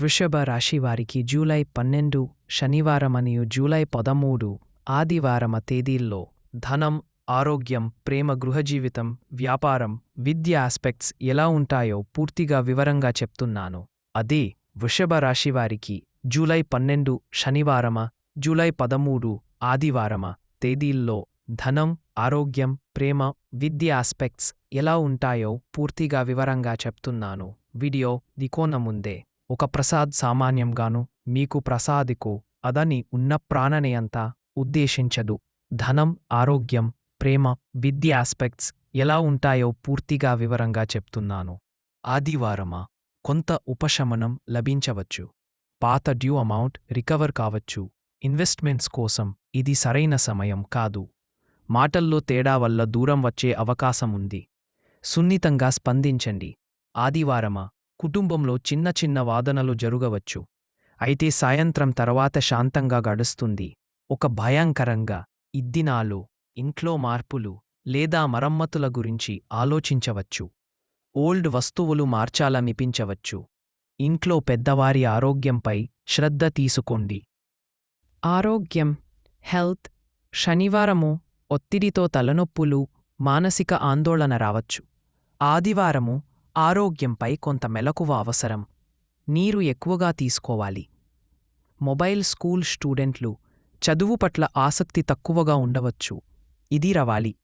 వృషభ రాశి వారికి జూలై పన్నెండు శనివారం మరియు జూలై పదమూడు ఆదివారమ తేదీల్లో ధనం ఆరోగ్యం ప్రేమ గృహజీవితం వ్యాపారం విద్య ఆస్పెక్ట్స్ ఎలా ఉంటాయో పూర్తిగా వివరంగా చెప్తున్నాను. అదే వృషభ రాశివారికి జూలై పన్నెండు శనివారమ జూలై పదమూడు ఆదివారమ తేదీల్లో ధనం ఆరోగ్యం ప్రేమ విద్య ఆస్పెక్ట్స్ ఎలా ఉంటాయో పూర్తిగా వివరంగా చెప్తున్నాను. వీడియో దికోనముందే ఒక ప్రసాద్ సామాన్యంగాను మీకు ప్రసాదికు అదని ఉన్న ప్రాణనేయంతా ఉద్దేశించదు. ధనం ఆరోగ్యం ప్రేమ విద్య ఆస్పెక్ట్స్ ఎలా ఉంటాయో పూర్తిగా వివరంగా చెప్తున్నాను. ఆదివారమా? కొంత ఉపశమనం లభించవచ్చు. పాత డ్యూ అమౌంట్ రికవర్ కావచ్చు. ఇన్వెస్ట్మెంట్స్ కోసం ఇది సరైన సమయం కాదు. మాటల్లో తేడా వల్ల దూరం వచ్చే అవకాశం ఉంది. సున్నితంగా స్పందించండి. ఆదివారమా? కుటుంబంలో చిన్న చిన్న వాదనలు జరుగవచ్చు. అయితే సాయంత్రం తర్వాత శాంతంగా గడుస్తుంది. ఒక భయంకరంగా ఇద్దినాలు ఇంట్లో మార్పులు లేదా మరమ్మతుల గురించి ఆలోచించవచ్చు. ఓల్డ్ వస్తువులు మార్చాలనిపించవచ్చు. ఇంట్లో పెద్దవారి ఆరోగ్యంపై శ్రద్ధ తీసుకోండి. ఆరోగ్యం హెల్త్ శనివారము ఒత్తిడితో తలనొప్పులు మానసిక ఆందోళన రావచ్చు. ఆదివారము ఆరోగ్యంపై కొంత మెలకువ అవసరం. నీరు ఎక్కువగా తీసుకోవాలి. మొబైల్ స్కూల్ స్టూడెంట్లు చదువు పట్ల ఆసక్తి తక్కువగా ఉండవచ్చు. ఇది రవాలి.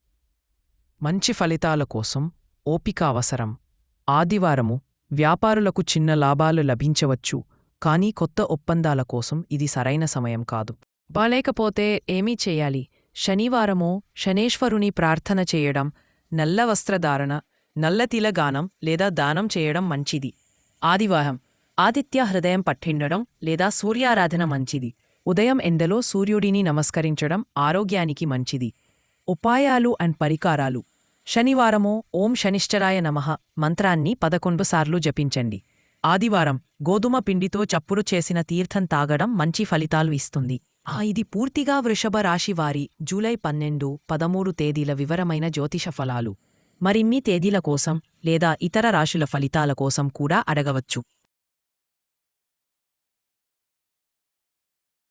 మంచి ఫలితాల కోసం ఓపిక అవసరం. ఆదివారము వ్యాపారులకు చిన్న లాభాలు లభించవచ్చు కానీ కొత్త ఒప్పందాల కోసం ఇది సరైన సమయం కాదు. బాలేకపోతే ఏమీ చేయాలి? శనివారమో శనేశ్వరుని ప్రార్థన చేయడం నల్ల వస్త్రధారణ నల్లతిల గానం లేదా దానం చేయడం మంచిది. ఆదివారం ఆదిత్య హృదయం పట్టిండడం లేదా సూర్యారాధన మంచిది. ఉదయం ఎండలో సూర్యుడిని నమస్కరించడం ఆరోగ్యానికి మంచిది. ఉపాయాలు అండ్ పరికారాలు. శనివారమో ఓం శనిశ్చరాయ నమః మంత్రాన్ని పదకొండు సార్లు జపించండి. ఆదివారం గోధుమ పిండితో చప్పుడు చేసిన తీర్థం తాగడం మంచి ఫలితాలు ఇస్తుంది. ఆ ఇది పూర్తిగా వృషభ రాశివారి జూలై పన్నెండు పదమూడు తేదీల వివరమైన జ్యోతిష ఫలాలు. మరిన్ని తేదీల కోసం లేదా ఇతర రాశుల ఫలితాల కోసం కూడా అడగవచ్చు.